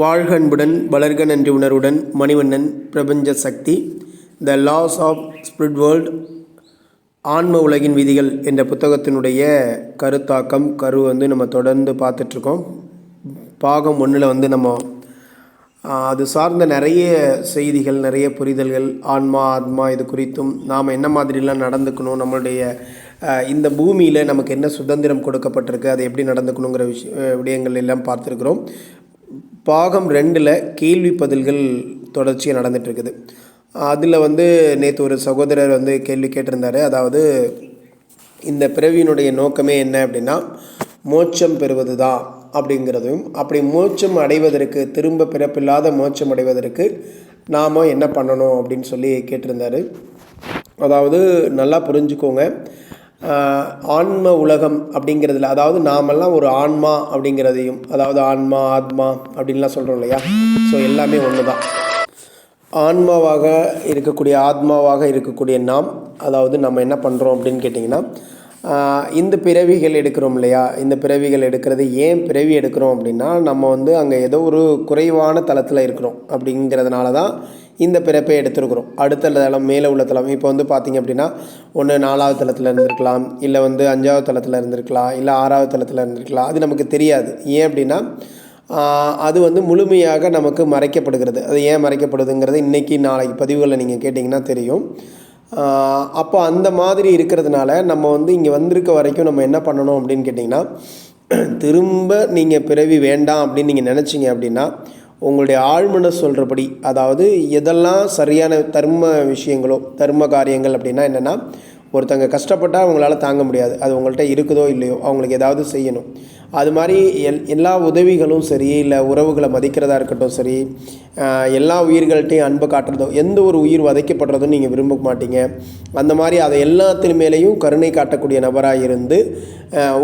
வாழ்கன்புடன் வளர்க நன்றி உணர்வுடன் மணிவண்ணன் பிரபஞ்ச சக்தி the laws of spirit world ஆன்ம உலகின் விதிகள் என்ற புத்தகத்தினுடைய கருத்தாக்கம் கரு வந்து நம்ம தொடர்ந்து பார்த்துட்ருக்கோம். பாகம் ஒன்றில் வந்து நம்ம அது சார்ந்த நிறைய செய்திகள் நிறைய புரிதல்கள் ஆன்மா ஆத்மா இது குறித்தும் நாம் என்ன மாதிரிலாம் நடந்துக்கணும் நம்மளுடைய இந்த பூமியில் நமக்கு என்ன சுதந்திரம் கொடுக்கப்பட்டிருக்கு அது எப்படி நடந்துக்கணுங்கிற விஷய விடயங்கள் எல்லாம் பார்த்துருக்குறோம். பாகம் ரெண்டில் கேள்வி பதில்கள் தொடர்ச்சியாக நடந்துகிட்ருக்குது இருக்குது அதில் வந்து நேற்று ஒரு சகோதரர் வந்து கேள்வி கேட்டிருந்தார். அதாவது இந்த பிறவியினுடைய நோக்கமே என்ன அப்படின்னா மோட்சம் பெறுவது தான் அப்படிங்கிறதையும் அப்படி மோட்சம் அடைவதற்கு திரும்ப பிறப்பில்லாத மோட்சம் அடைவதற்கு நாம் என்ன பண்ணணும் அப்படின்னு சொல்லி கேட்டிருந்தாரு. அதாவது நல்லா புரிஞ்சுக்கோங்க. ஆன்ம உலகம் அப்படிங்கிறதுல அதாவது நாமெல்லாம் ஒரு ஆன்மா அப்படிங்கிறதையும் அதாவது ஆன்மா ஆத்மா அப்படின்லாம் சொல்கிறோம் இல்லையா? ஸோ எல்லாமே ஒன்று தான் ஆன்மாவாக இருக்கக்கூடிய ஆத்மாவாக இருக்கக்கூடிய நாம் அதாவது நம்ம என்ன பண்ணுறோம் அப்படின்னு கேட்டிங்கன்னா இந்த பிறவிகள் எடுக்கிறோம் இல்லையா? இந்த பிறவிகள் எடுக்கிறது ஏன் பிறவி எடுக்கிறோம் அப்படின்னா நம்ம வந்து அங்கே ஏதோ ஒரு குறைவான தளத்தில் இருக்கிறோம் அப்படிங்கிறதுனால தான் இந்த பிறப்பை எடுத்திருக்கிறோம். அடுத்த தளம் மேலே உள்ள தளம். இப்போ வந்து பார்த்திங்க அப்படின்னா ஒன்று நாலாவது தளத்தில் இருந்திருக்கலாம். இல்லை வந்து அஞ்சாவது தளத்தில் இருந்திருக்கலாம். இல்லை ஆறாவது தளத்தில் இருந்திருக்கலாம். அது நமக்கு தெரியாது. ஏன் அப்படின்னா அது வந்து முழுமையாக நமக்கு மறைக்கப்படுகிறது. அது ஏன் மறைக்கப்படுதுங்கிறது இன்றைக்கி நாளைக்கு பதிவுகளில் நீங்கள் கேட்டிங்கன்னா தெரியும். அப்போ அந்த மாதிரி இருக்கிறதுனால நம்ம வந்து இங்கே வந்திருக்க வரைக்கும் நம்ம என்ன பண்ணணும் அப்படின்னு கேட்டிங்கன்னா திரும்ப நீங்கள் பிறவி வேண்டாம் அப்படின்னு நீங்கள் நினச்சிங்க அப்படின்னா உங்களுடைய ஆழ்மனை சொல்கிறபடி அதாவது எதெல்லாம் சரியான தர்ம விஷயங்களோ தர்ம காரியங்கள் அப்படின்னா என்னென்னா ஒருத்தங்க கஷ்டப்பட்டால் அவங்களால தாங்க முடியாது. அது உங்கள்கிட்ட இருக்குதோ இல்லையோ அவங்களுக்கு ஏதாவது செய்யணும். அது மாதிரி எல் எல்லா உதவிகளும் சரி இல்லை உறவுகளை மதிக்கிறதா இருக்கட்டும் சரி எல்லா உயிர்கள்ட்டையும் அன்பு காட்டுறதோ எந்த ஒரு உயிர் வதைக்கப்படுறதும் நீங்கள் விரும்ப மாட்டீங்க. அந்த மாதிரி அதை எல்லாத்தின் மேலேயும் கருணை காட்டக்கூடிய நபராக இருந்து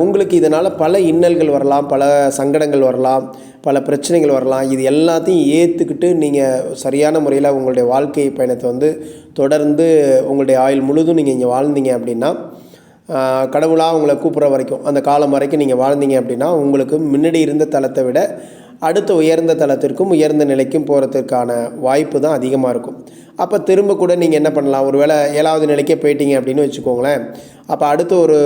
உங்களுக்கு இதனால் பல இன்னல்கள் வரலாம் பல சங்கடங்கள் வரலாம் பல பிரச்சனைகள் வரலாம். இது எல்லாத்தையும் ஏற்றுக்கிட்டு நீங்கள் சரியான முறையில் உங்களுடைய வாழ்க்கை பயணத்தை வந்து தொடர்ந்து உங்களுடைய ஆயுள் முழுதும் நீங்கள் இங்கே வாழ்ந்தீங்க அப்படின்னா கடவுளாக உங்களை கூப்பிட்ற வரைக்கும் அந்த காலம் வரைக்கும் நீங்கள் வாழ்ந்தீங்க அப்படின்னா உங்களுக்கு முன்னாடி இருந்த தளத்தை விட அடுத்த உயர்ந்த தளத்திற்கும் உயர்ந்த நிலைக்கும் போகிறதுக்கான வாய்ப்பு தான் அதிகமாக இருக்கும். அப்போ திரும்ப கூட நீங்கள் என்ன பண்ணலாம்? ஒருவேளை ஏழாவது நிலைக்கே போயிட்டீங்க அப்படின்னு வச்சுக்கோங்களேன். அப்போ அடுத்த ஒரு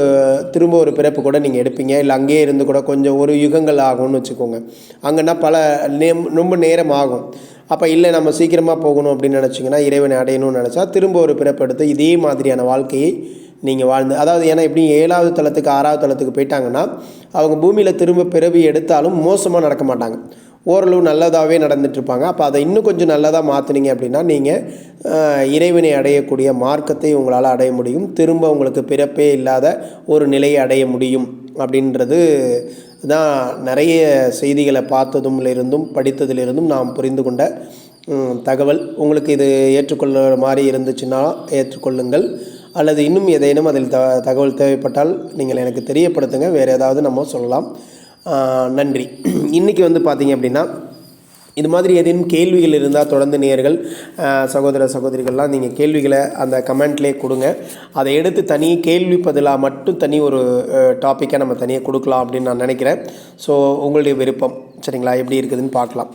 திரும்ப ஒரு பிறப்பு கூட நீங்கள் எடுப்பீங்க. இல்லை அங்கேயே இருந்து கூட கொஞ்சம் ஒரு யுகங்கள் ஆகும்னு வச்சுக்கோங்க. அங்கன்னா பல நேம் ரொம்ப நேரம் ஆகும். அப்போ இல்லை நம்ம சீக்கிரமாக போகணும் அப்படின்னு நினச்சிங்கன்னா இறைவனை அடையணும்னு நினச்சா திரும்ப ஒரு பிறப்பு எடுத்து இதே மாதிரியான வாழ்க்கையை நீங்கள் வாழ்ந்து அதாவது ஏன்னா எப்படி ஏழாவது தளத்துக்கு ஆறாவது தளத்துக்கு போயிட்டாங்கன்னா அவங்க பூமியில் திரும்ப பிறவி எடுத்தாலும் மோசமாக நடக்க மாட்டாங்க. ஓரளவு நல்லதாகவே நடந்துட்டுருப்பாங்க. அப்போ அதை இன்னும் கொஞ்சம் நல்லதாக மாற்றுனீங்க அப்படின்னா நீங்கள் இறைவனை அடையக்கூடிய மார்க்கத்தை உங்களால் அடைய முடியும். திரும்ப உங்களுக்கு பிறப்பே இல்லாத ஒரு நிலையை அடைய முடியும் அப்படின்றது தான் நிறைய செய்திகளை பார்த்ததுமிலிருந்தும் படித்ததிலிருந்தும் நாம் புரிந்து கொண்ட தகவல். உங்களுக்கு இது ஏற்றுக்கொள்ளுற மாதிரி இருந்துச்சுன்னா ஏற்றுக்கொள்ளுங்கள். அல்லது இன்னும் ஏதேனும் அதில் த தகவல் தேவைப்பட்டால் நீங்கள் எனக்கு தெரியப்படுத்துங்க. வேறு ஏதாவது நம்ம சொல்லலாம். நன்றி. இன்றைக்கி வந்து பார்த்தீங்க அப்படின்னா இது மாதிரி ஏதேனும் கேள்விகள் இருந்தால் தொடர்ந்து நேயர்கள் சகோதர சகோதரிகள்லாம் நீங்கள் கேள்விகளை அந்த கமெண்ட்லேயே கொடுங்க. அதை எடுத்து தனி கேள்வி பதிலாக மட்டும் தனி ஒரு டாப்பிக்கை நம்ம தனியாக கொடுக்கலாம் அப்படின்னு நான் நினைக்கிறேன். ஸோ உங்களுடைய விருப்பம். சரிங்களா? எப்படி இருக்குதுன்னு பார்க்கலாம்.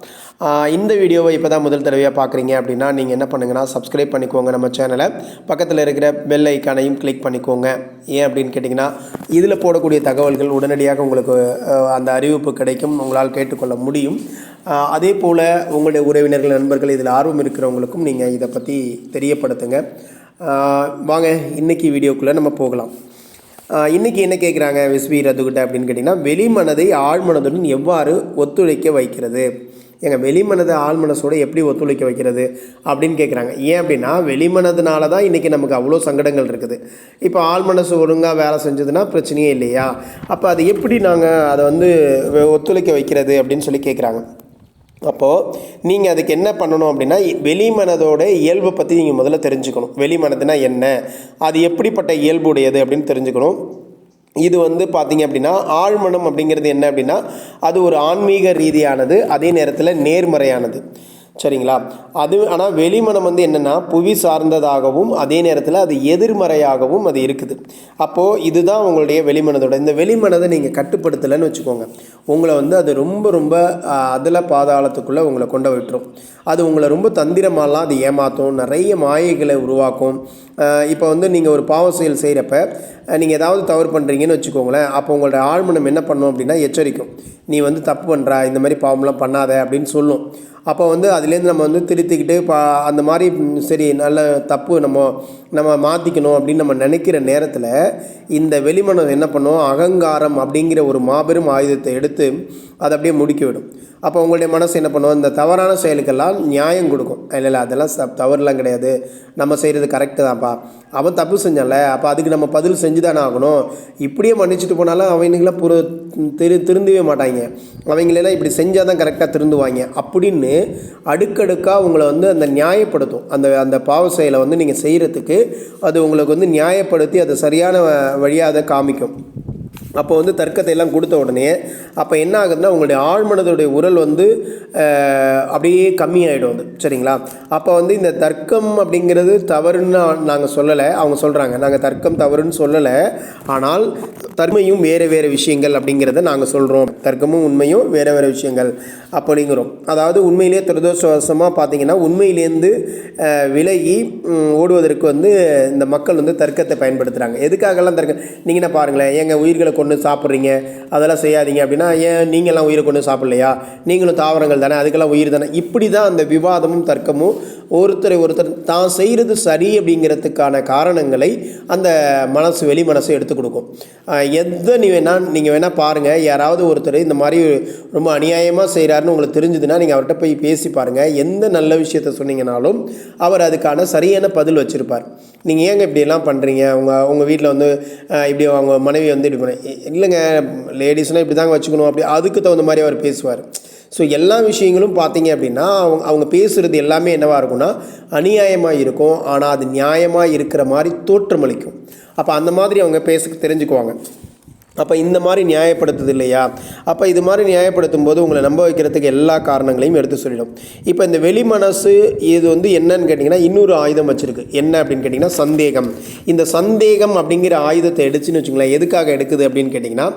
இந்த வீடியோவை இப்போ தான் முதல் தடவையாக பார்க்குறீங்க அப்படின்னா நீங்கள் என்ன பண்ணுங்கன்னா சப்ஸ்கிரைப் பண்ணிக்கோங்க நம்ம சேனலை பக்கத்தில் இருக்கிற பெல் ஐக்கானையும் கிளிக் பண்ணிக்கோங்க. ஏன் அப்படின்னு கேட்டிங்கன்னா இதில் போடக்கூடிய தகவல்கள் உடனடியாக உங்களுக்கு அந்த அறிவிப்பு கிடைக்கும். உங்களால் கேட்டுக்கொள்ள முடியும். அதே போல் உங்களுடைய உறவினர்கள் நண்பர்கள் இதில் ஆர்வம் இருக்கிறவங்களுக்கும் நீங்கள் இதை பற்றி தெரியப்படுத்துங்க. வாங்க இன்றைக்கி வீடியோக்குள்ளே நம்ம போகலாம். இன்றைக்கி என்ன கேட்குறாங்க விஸ்வி ரத்துக்கிட்ட அப்படின்னு கேட்டிங்கன்னா வெளிமனதை ஆழ்மனதுடன் எவ்வாறு ஒத்துழைக்க வைக்கிறது? எங்கள் வெளிமனதை ஆழ்மனசோட எப்படி ஒத்துழைக்க வைக்கிறது அப்படின்னு கேட்குறாங்க ஏன் அப்படின்னா வெளிமனதுனால தான் இன்றைக்கி நமக்கு அவ்வளோ சங்கடங்கள் இருக்குது. இப்போ ஆழ்மனசு ஒழுங்காக வேலை செஞ்சதுன்னா பிரச்சனையே இல்லையா? அப்போ அது எப்படி நாங்கள் அதை வந்து ஒத்துழைக்க வைக்கிறது அப்படின்னு சொல்லி கேட்குறாங்க அப்போது நீங்கள் அதுக்கு என்ன பண்ணணும் அப்படின்னா வெளிமனதோட இயல்பை பற்றி நீங்கள் முதல்ல தெரிஞ்சுக்கணும். வெளிமனதுனா என்ன? அது எப்படிப்பட்ட இயல்பு உடையது அப்படின்னு தெரிஞ்சுக்கணும். இது வந்து பார்த்தீங்க அப்படின்னா ஆழ்மனம் அப்படிங்கிறது என்ன அப்படின்னா அது ஒரு ஆன்மீக ரீதியானது அதே நேரத்தில் நேர்மறையானது. சரிங்களா? அது ஆனால் வெளிமனம் வந்து என்னென்னா புவி சார்ந்ததாகவும் அதே நேரத்தில் அது எதிர்மறையாகவும் அது இருக்குது. அப்போது இதுதான் உங்களுடைய வெளிமனதோட. இந்த வெளிமனதை நீங்கள் கட்டுப்படுத்தலைன்னு வச்சுக்கோங்க. உங்களை வந்து அது ரொம்ப ரொம்ப அதில் பாதாளத்துக்குள்ளே உங்களை கொண்டு விட்டுரும். அது உங்களை ரொம்ப தந்திரமாலாம் அது ஏமாற்றும் நிறைய மாயைகளை உருவாக்கும். இப்போ வந்து நீங்கள் ஒரு பாவ செயல் செய்கிறப்ப நீங்கள் ஏதாவது தவறு பண்ணுறீங்கன்னு வச்சுக்கோங்களேன். அப்போ உங்களோட ஆழ்மனம் என்ன பண்ணும் அப்படின்னா எச்சரிக்கும். நீ வந்து தப்பு பண்ணுற இந்த மாதிரி பாவம்லாம் பண்ணாத அப்படின்னு சொல்லும். அப்போ வந்து அதுலேருந்து நம்ம வந்து திருத்திக்கிட்டு பா அந்த மாதிரி சரி நல்ல தப்பு நம்ம நம்ம மாற்றிக்கணும் அப்படின்னு நம்ம நினைக்கிற நேரத்தில் இந்த வெளிமனம் என்ன பண்ணும்? அகங்காரம் அப்படிங்கிற ஒரு மாபெரும் ஆயுதத்தை எடுத்து அதை அப்படியே முடிக்கிவிடும். அப்போ உங்களுடைய மனசு என்ன பண்ணுவோம் இந்த தவறான செயலுக்கெல்லாம் நியாயம் கொடுக்கும். இல்லை இல்லை அதெல்லாம் ச தவறுலாம் கிடையாது. நம்ம செய்கிறது கரெக்டு தான்ப்பா. அவன் தப்பு செஞ்சால அப்போ அதுக்கு நம்ம பதில் செஞ்சு தானே ஆகணும். இப்படியே மன்னிச்சுட்டு போனாலும் அவனுங்களாம் புற திரு திருந்தவே மாட்டாங்க. அவங்களெல்லாம் இப்படி செஞ்சால் தான் கரெக்டாக திருந்துவாங்க. அப்படின்னு அடுக்கடுக்காக உங்களை வந்து அந்த நியாயப்படுத்தும். அந்த அந்த பாவ செயலை வந்து நீங்கள் செய்கிறதுக்கு அது உங்களுக்கு வந்து நியாயப்படுத்தி அதை சரியான வழியாக அதை காமிக்கும். அப்போ வந்து தர்க்கத்தை எல்லாம் கொடுத்த உடனே அப்போ என்ன ஆகுதுன்னா உங்களுடைய ஆழ்மனதுடைய உரல் வந்து அப்படியே கம்மியாயிடும் அது. சரிங்களா? அப்போ வந்து இந்த தர்க்கம் அப்படிங்கிறது தவறுன்னு நாங்கள் சொல்லலை. அவங்க சொல்கிறாங்க நாங்கள் தர்க்கம் தவறுன்னு சொல்லலை. ஆனால் தர்மையும் வேறு வேறு விஷயங்கள் அப்படிங்கிறத நாங்கள் சொல்கிறோம் தர்க்கமும் உண்மையும் வேறு வேறு விஷயங்கள் அப்படிங்கிறோம். அதாவது உண்மையிலேயே துரதோஷவசமாக பார்த்தீங்கன்னா உண்மையிலேருந்து விலகி ஓடுவதற்கு வந்து இந்த மக்கள் வந்து தர்க்கத்தை பயன்படுத்துகிறாங்க எதுக்காகலாம் தர்க்கம் நீங்கள் என்ன பாருங்களேன் எங்கள் உயிர்களை கொண்டு சாப்பிட்றீங்க அதெல்லாம் செய்யாதீங்க அப்படின்னா ஏன் நீங்களாம் உயிரை கொண்டு சாப்பிட்லையா? நீங்களும் தாவரங்கள் தானே அதுக்கெல்லாம் உயிர் தானே? இப்படி தான் அந்த விவாதமும் தர்க்கமும் ஒருத்தரை ஒருத்தர் தான் செய்கிறது சரி அப்படிங்கிறதுக்கான காரணங்களை அந்த மனசு வெளி மனசு எடுத்து கொடுக்கும். எதை நீ வேணால் நீங்கள் வேணால் பாருங்கள் யாராவது ஒருத்தர் இந்த மாதிரி ரொம்ப அநியாயமாக செய்கிறாருன்னு உங்களுக்கு தெரிஞ்சுதுன்னா நீங்கள் அவர்கிட்ட போய் பேசி பாருங்கள் எந்த நல்ல விஷயத்த சொன்னீங்கனாலும் அவர் அதுக்கான சரியான பதில் வச்சுருப்பார். நீங்கள் ஏங்க இப்படியெல்லாம் பண்ணுறீங்க உங்கள் உங்கள் வீட்டில் வந்து இப்படி அவங்க மனைவி வந்து இப்படி பண்ண இல்லைங்க லேடிஸ்னால் இப்படி தாங்க வச்சுக்கணும். அப்படி அதுக்கு தகுந்த மாதிரி அவர் பேசுவார். ஸோ எல்லா விஷயங்களும் பார்த்தீங்க அப்படின்னா அவங்க அவங்க பேசுகிறது எல்லாமே என்னவாக இருக்கும்னா அநியாயமாக இருக்கும். ஆனால் அது நியாயமாக இருக்கிற மாதிரி தோற்றமளிக்கும். அப்போ அந்த மாதிரி அவங்க பேச தெரிஞ்சுக்குவாங்க. அப்போ இந்த மாதிரி நியாயப்படுத்துது இல்லையா? அப்போ இது மாதிரி நியாயப்படுத்தும் போது உங்களை நம்ப வைக்கிறதுக்கு எல்லா காரணங்களையும் எடுத்து சொல்லிடும். இப்போ இந்த வெளி மனசு இது வந்து என்னன்னு கேட்டிங்கன்னா இன்னொரு ஆயுதம் வச்சுருக்கு. என்ன அப்படின்னு கேட்டிங்கன்னா சந்தேகம். இந்த சந்தேகம் அப்படிங்கிற ஆயுதத்தை எடுத்துன்னு வச்சுங்களேன் எதுக்காக எடுக்குது அப்படின்னு கேட்டிங்கன்னா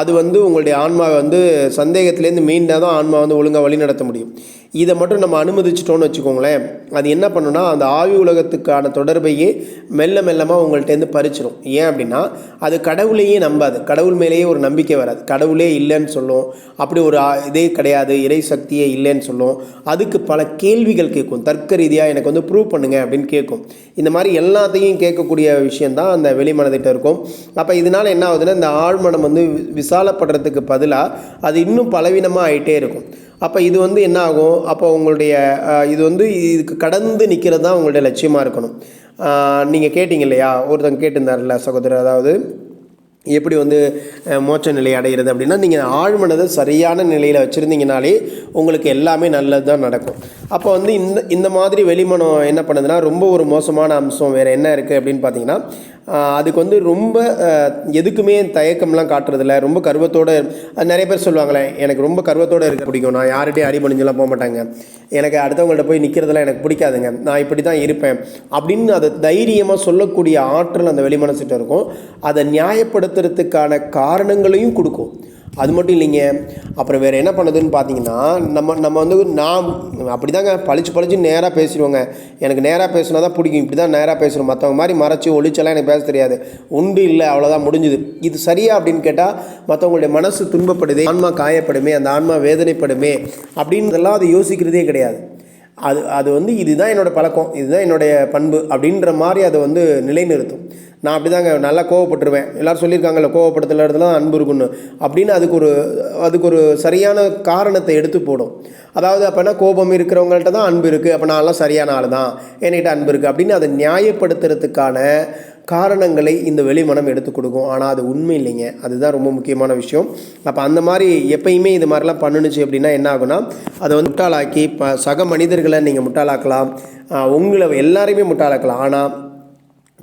அது வந்து உங்களுடைய ஆன்மாவை வந்து சந்தேகத்துலேருந்து மீண்டாக தான் ஆன்மா வந்து ஒழுங்காக வழி நடத்த முடியும். இதை மட்டும் நம்ம அனுமதிச்சிட்டோம்னு வச்சுக்கோங்களேன் அது என்ன பண்ணுன்னா அந்த ஆவி உலகத்துக்கான தொடர்பையே மெல்ல மெல்லமாக உங்கள்கிட்டேருந்து பறிச்சிடும் ஏன் அப்படின்னா அது கடவுளையே நம்பாது. கடவுள் மேலேயே ஒரு நம்பிக்கை வராது. கடவுளே இல்லைன்னு சொல்லும். அப்படி ஒரு இதே கிடையாது. இறை சக்தியே இல்லைன்னு சொல்லும். அதுக்கு பல கேள்விகள் கேட்கும். தர்க்க ரீதியாக எனக்கு வந்து ப்ரூவ் பண்ணுங்க அப்படின்னு கேட்கும். இந்த மாதிரி எல்லாத்தையும் கேட்கக்கூடிய விஷயந்தான் அந்த வெளிமனதிட்ட இருக்கும். அப்போ இதனால் என்ன ஆகுதுன்னா இந்த ஆழ்மனம் வந்து வி- விசாலப்படுறதுக்கு பதிலாக அது இன்னும் பலவீனமாக ஆயிட்டே இருக்கும். அப்போ இது வந்து என்ன ஆகும் அப்போ உங்களுடைய இது வந்து இதுக்கு கடந்து நிற்கிறது தான் உங்களுடைய லட்சியமாக இருக்கணும். நீங்கள் கேட்டிங்க இல்லையா? ஒருத்தங்க கேட்டிருந்தார்ல சகோதரர். அதாவது எப்படி வந்து மோச்ச மோட்ச நிலை அடைகிறது அப்படின்னா நீங்கள் ஆழ்மனதை சரியான நிலையில் வச்சுருந்தீங்கனாலே உங்களுக்கு எல்லாமே நல்லது தான் நடக்கும். அப்போ வந்து இந்த இந்த மாதிரி வெளிமனம் என்ன பண்ணுதுன்னா ரொம்ப ஒரு மோசமான அம்சம் வேறு என்ன இருக்குது அப்படின்னு பார்த்தீங்கன்னா அதுக்கு வந்து ரொம்ப எதுக்குமே தயக்கம்லாம் காட்டுறதில்ல. ரொம்ப கர்வத்தோடு நிறைய பேர் சொல்லுவாங்களே எனக்கு ரொம்ப கர்வத்தோடு இருக்க பிடிக்கும். நான் யார்கிட்டையும் அடிபணிஞ்செல்லாம் போக மாட்டாங்க. எனக்கு அடுத்தவங்கள்ட்ட போய் நிற்கிறதெல்லாம் எனக்கு பிடிக்காதுங்க. நான் இப்படி தான் இருப்பேன். அப்படின்னு அதை தைரியமாக சொல்லக்கூடிய ஆற்றல் அந்த வெளிமனசிட்ட இருக்கும். அதை நியாயப்படுத்துறதுக்கான காரணங்களையும் கொடுக்கும். அது மட்டும் இல்லைங்க. அப்புறம் வேறு என்ன பண்ணுதுன்னு பார்த்தீங்கன்னா நம்ம நம்ம வந்து நான் அப்படி தாங்க பழிச்சு பழிச்சு நேராக பேசிடுவோங்க. எனக்கு நேராக பேசினா தான் பிடிக்கும். இப்படி தான் நேராக பேசுகிறோம் மற்றவங்க மாதிரி மறைச்சி ஒளிச்செல்லாம் எனக்கு பேச தெரியாது. உண்டு இல்லை அவ்வளோதான் முடிஞ்சுது. இது சரியா அப்படின்னு கேட்டால் மற்றவங்களுடைய மனசு துன்பப்படுது ஆன்மா காயப்படுமே அந்த ஆன்மா வேதனைப்படுமே அப்படின்றதெல்லாம் அது யோசிக்கிறதே கிடையாது. அது அது வந்து இதுதான் என்னோடய பழக்கம் இதுதான் என்னுடைய பண்பு அப்படின்ற மாதிரி அதை வந்து நிலைநிறுத்தும். நான் அப்படி தாங்க நல்லா கோவப்பட்டுருவேன். எல்லாரும் சொல்லியிருக்காங்கல்ல கோவப்படுத்துற இடத்துல தான் அன்பு இருக்குன்னு. அப்படின்னு அதுக்கு ஒரு அதுக்கு ஒரு சரியான காரணத்தை எடுத்து போடும். அதாவது அப்போனா கோபம் இருக்கிறவங்கள்ட்ட தான் அன்பு இருக்குது அப்போ நான்லாம் சரியான ஆள் தான் என்கிட்ட அன்பு இருக்குது அப்படின்னு அதை நியாயப்படுத்துறதுக்கான காரணங்களை இந்த வெளிமனம் எடுத்து கொடுக்கும். ஆனால் அது உண்மை இல்லைங்க. அதுதான் ரொம்ப முக்கியமான விஷயம். அப்போ அந்த மாதிரி எப்பயுமே இது மாதிரிலாம் பண்ணுனுச்சு அப்படின்னா என்ன ஆகுனா அதை வந்து முட்டாளாக்கி இப்போ சக மனிதர்களை நீங்கள் முட்டாளாக்கலாம். உங்களை எல்லாரையுமே முட்டாளாக்கலாம். ஆனால்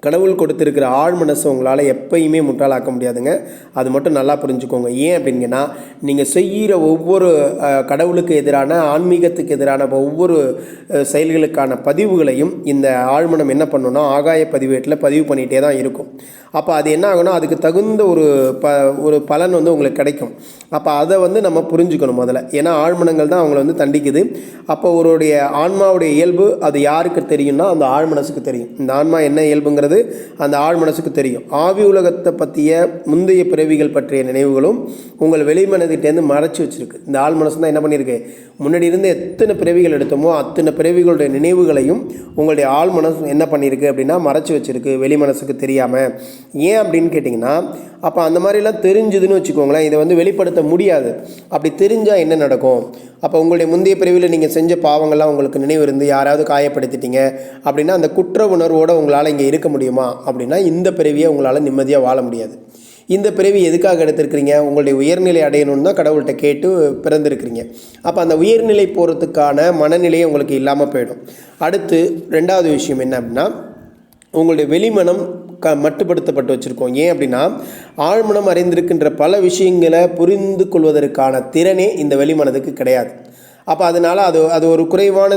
கடவுள் கொடுத்துருக்கிற ஆழ் மனசை உங்களால் எப்பயுமே முட்டாளாக்க முடியாதுங்க. அது மட்டும் நல்லா புரிஞ்சுக்கோங்க. ஏன் அப்படிங்கன்னா நீங்கள் செய்கிற ஒவ்வொரு கடவுளுக்கு எதிரான ஆன்மீகத்துக்கு எதிரான ஒவ்வொரு செயல்களுக்கான பதிவுகளையும் இந்த ஆழ்மனம் என்ன பண்ணுன்னா ஆகாய பதிவேட்டில் பதிவு பண்ணிகிட்டே தான் இருக்கும். அப்போ அது என்ன ஆகும்னா அதுக்கு தகுந்த ஒரு ப ஒரு பலன் வந்து உங்களுக்கு கிடைக்கும். அப்போ அதை வந்து நம்ம புரிஞ்சுக்கணும் முதல்ல. ஏன்னா ஆழ்மனங்கள் தான் அவங்கள வந்து தண்டிக்குது. அப்போ ஒருடைய ஆன்மாவுடைய இயல்பு அது யாருக்கு தெரியும்னா அந்த ஆழ்மனசுக்கு தெரியும். இந்த ஆன்மா என்ன இயல்புங்கிறது அந்த ஆழ்மனசுக்கு தெரியும். ஆவி உலகத்தை பற்றிய முந்தைய பிறவிகள் பற்றிய நினைவுகளும் உங்கள் வெளிமனதிட்டேருந்து மறைச்சி வச்சிருக்கு. இந்த ஆழ் மனசு தான் என்ன பண்ணியிருக்கு முன்னாடி இருந்து எத்தனை பிறவிகள் எடுத்தோமோ அத்தனை பிறவிகளுடைய நினைவுகளையும் உங்களுடைய ஆழ் மனசு என்ன பண்ணியிருக்கு அப்படின்னா மறைச்சி வச்சுருக்கு. வெளி மனசுக்கு தெரியாமல் ஏன் அப்படின்னு கேட்டிங்கன்னா அப்போ அந்த மாதிரிலாம் தெரிஞ்சுதுன்னு வச்சுக்கோங்களேன். இதை வந்து வெளிப்படுத்த முடியாது. அப்படி தெரிஞ்சால் என்ன நடக்கும்? அப்போ உங்களுடைய முந்தைய பிரிவில் நீங்கள் செஞ்ச பாவங்கள்லாம் உங்களுக்கு நினைவு இருந்து யாராவது காயப்படுத்திட்டீங்க அப்படின்னா அந்த குற்ற உணர்வோடு உங்களால் இங்கே இருக்க முடியும் முடியுமா அப்படின்னா இந்த பிறவியை உங்களால் நிம்மதியாக வாழ முடியாது. இந்த பிறவி எதுக்காக எடுத்திருக்கிறீங்க? உங்களுடைய உயர்நிலை அடையணும்னு தான் கடவுள்கிட்ட கேட்டு பிறந்திருக்கிறீங்க. அப்போ அந்த உயர்நிலை போகிறதுக்கான மனநிலையை உங்களுக்கு இல்லாமல் போயிடும். அடுத்து ரெண்டாவது விஷயம் என்ன அப்படின்னா உங்களுடைய வெளிமனம் க மட்டுப்படுத்தப்பட்டு வச்சுருக்கோம். ஏன் அப்படின்னா ஆழ்மனம் அறிந்திருக்கின்ற பல விஷயங்களை புரிந்து கொள்வதற்கான திறனே இந்த வெளிமனதுக்கு கிடையாது. அப்போ அதனால் அது அது ஒரு குறைவான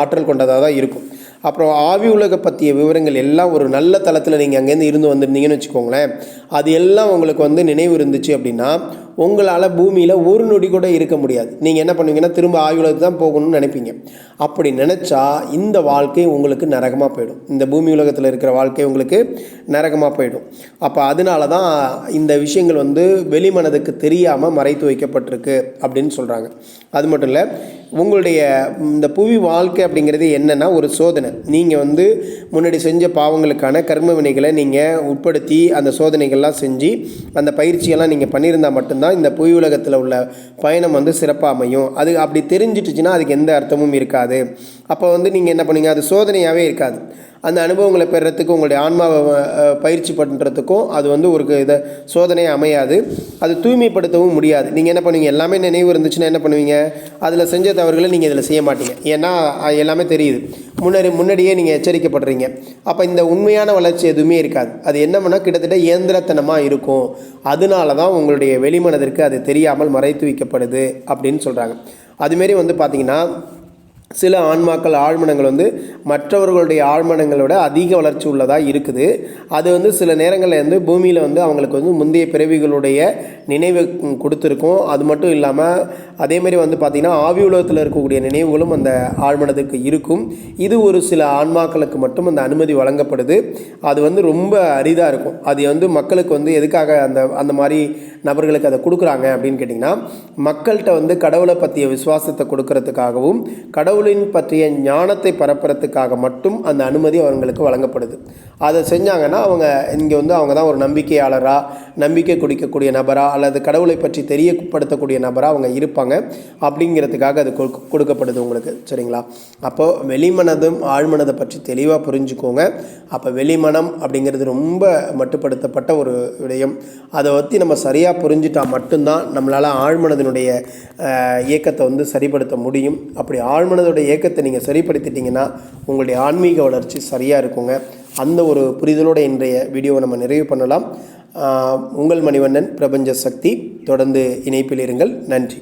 ஆற்றல் கொண்டதாக தான் இருக்கும். அப்புறம் ஆவி உலக பற்றிய விவரங்கள் எல்லாம் ஒரு நல்ல தளத்தில் நீங்கள் அங்கேருந்து இருந்து வந்திருந்தீங்கன்னு வச்சுக்கோங்களேன். அது எல்லாம் உங்களுக்கு வந்து நினைவு இருந்துச்சு அப்படின்னா உங்களால் பூமியில் ஒரு நொடி கூட இருக்க முடியாது. நீங்கள் என்ன பண்ணுவீங்கன்னா திரும்ப ஆவி தான் போகணும்னு நினைப்பீங்க. அப்படி நினச்சா இந்த வாழ்க்கை உங்களுக்கு நரகமாக போயிடும். இந்த பூமி உலகத்தில் இருக்கிற வாழ்க்கை உங்களுக்கு நரகமாக போயிடும். அப்போ அதனால தான் இந்த விஷயங்கள் வந்து வெளிமனதுக்கு தெரியாமல் மறைத்து வைக்கப்பட்டிருக்கு அப்படின்னு சொல்கிறாங்க அது மட்டும் இல்லை உங்களுடைய இந்த புவி வாழ்க்கை அப்படிங்கிறது என்னென்னா ஒரு சோதனை. நீங்கள் வந்து முன்னாடி செஞ்ச பாவங்களுக்கான கர்ம வினைகளை நீங்கள் உட்படுத்தி அந்த சோதனைகள்லாம் செஞ்சு அந்த பயிற்சியெல்லாம் நீங்கள் பண்ணியிருந்தால் மட்டும்தான் இந்த புவி உலகத்தில் உள்ள பயணம் வந்து சிறப்பாக அமையும். அது அப்படி தெரிஞ்சிட்டுச்சுன்னா அதுக்கு எந்த அர்த்தமும் இருக்காது. அப்போ வந்து நீங்கள் என்ன பண்ணுவீங்க? அது சோதனையாகவே இருக்காது. அந்த அனுபவங்களை பெறுறதுக்கு உங்களுடைய ஆன்மாவை பயிற்சி பண்ணுறதுக்கும் அது வந்து ஒரு இதை சோதனையாக அமையாது. அது தூய்மைப்படுத்தவும் முடியாது. நீங்கள் என்ன பண்ணுவீங்க? எல்லாமே நினைவு இருந்துச்சுன்னா என்ன பண்ணுவீங்க? அதில் செஞ்ச தவறுகளை நீங்கள் இதில் செய்ய மாட்டீங்க. ஏன்னா அது எல்லாமே தெரியுது. முன்னாடி முன்னாடியே நீங்கள் எச்சரிக்கப்படுறீங்க அப்போ இந்த உண்மையான வளர்ச்சி எதுவுமே இருக்காது. அது என்ன பண்ணால் கிட்டத்தட்ட இயந்திரத்தனமாக இருக்கும். அதனால தான் உங்களுடைய வெளிமனதிற்கு அது தெரியாமல் மறைத்து வைக்கப்படுது அப்படின்னு சொல்கிறாங்க அதுமாரி வந்து பார்த்திங்கன்னா சில ஆன்மாக்கள் ஆழ்மனங்கள் வந்து மற்றவர்களுடைய ஆழ்மனங்களை விட அதிக வளர்ச்சி உள்ளதாக இருக்குது. அது வந்து சில நேரங்களில் வந்து பூமியில் வந்து அவங்களுக்கு வந்து முந்தைய பிறவிகளுடைய நினைவு கொடுத்துருக்கும். அது மட்டும் இல்லாமல் அதேமாரி வந்து பார்த்திங்கன்னா ஆவி உலகத்தில் இருக்கக்கூடிய நினைவுகளும் அந்த ஆழ்மனதுக்கு இருக்கும். இது ஒரு சில ஆன்மாக்களுக்கு மட்டும் அந்த அனுமதி வழங்கப்படுது. அது வந்து ரொம்ப அரிதாக இருக்கும். அது வந்து மக்களுக்கு வந்து எதுக்காக அந்த அந்த மாதிரி நபர்களுக்கு அதை கொடுக்குறாங்க அப்படின்னு கேட்டிங்கன்னா மக்கள்கிட்ட வந்து கடவுளை பற்றிய விசுவாசத்தை கொடுக்கறதுக்காகவும் கடவுளின் பற்றிய ஞானத்தை பரப்புறதுக்காக மட்டும் அந்த அனுமதி அவங்களுக்கு வழங்கப்படுது. அதை செஞ்சாங்கன்னா அவங்க இங்கே வந்து அவங்க தான் ஒரு நம்பிக்கையாளராக நம்பிக்கை குடிக்கக்கூடிய நபராக அல்லது கடவுளை பற்றி தெரியப்படுத்தக்கூடிய நபராக அவங்க இருப்பாங்க. அப்படிங்கிறதுக்காக அது கொடுக்கப்படுது உங்களுக்கு. சரிங்களா? அப்போது வெளிமனதும் ஆழ்மனதை பற்றி தெளிவாக புரிஞ்சுக்கோங்க. அப்போ வெளிமனம் அப்படிங்கிறது ரொம்ப மட்டுப்படுத்தப்பட்ட ஒரு விடயம். அதை பற்றி நம்ம சரியாக புரிஞ்சிட்டா மட்டும்தான் நம்மளால் ஆழ்மனதினுடைய இயக்கத்தை வந்து சரிப்படுத்த முடியும். அப்படி ஆழ்மனதோட இயக்கத்தை நீங்கள் சரிப்படுத்திட்டிங்கன்னா உங்களுடைய ஆன்மீக வளர்ச்சி சரியாக இருக்குங்க. அந்த ஒரு புரிதலோட இன்றைய வீடியோவை நம்ம நிறைவு பண்ணலாம். உங்கள் மணிவண்ணன் பிரபஞ்ச சக்தி. தொடர்ந்து இணைப்பில் இருங்கள். நன்றி.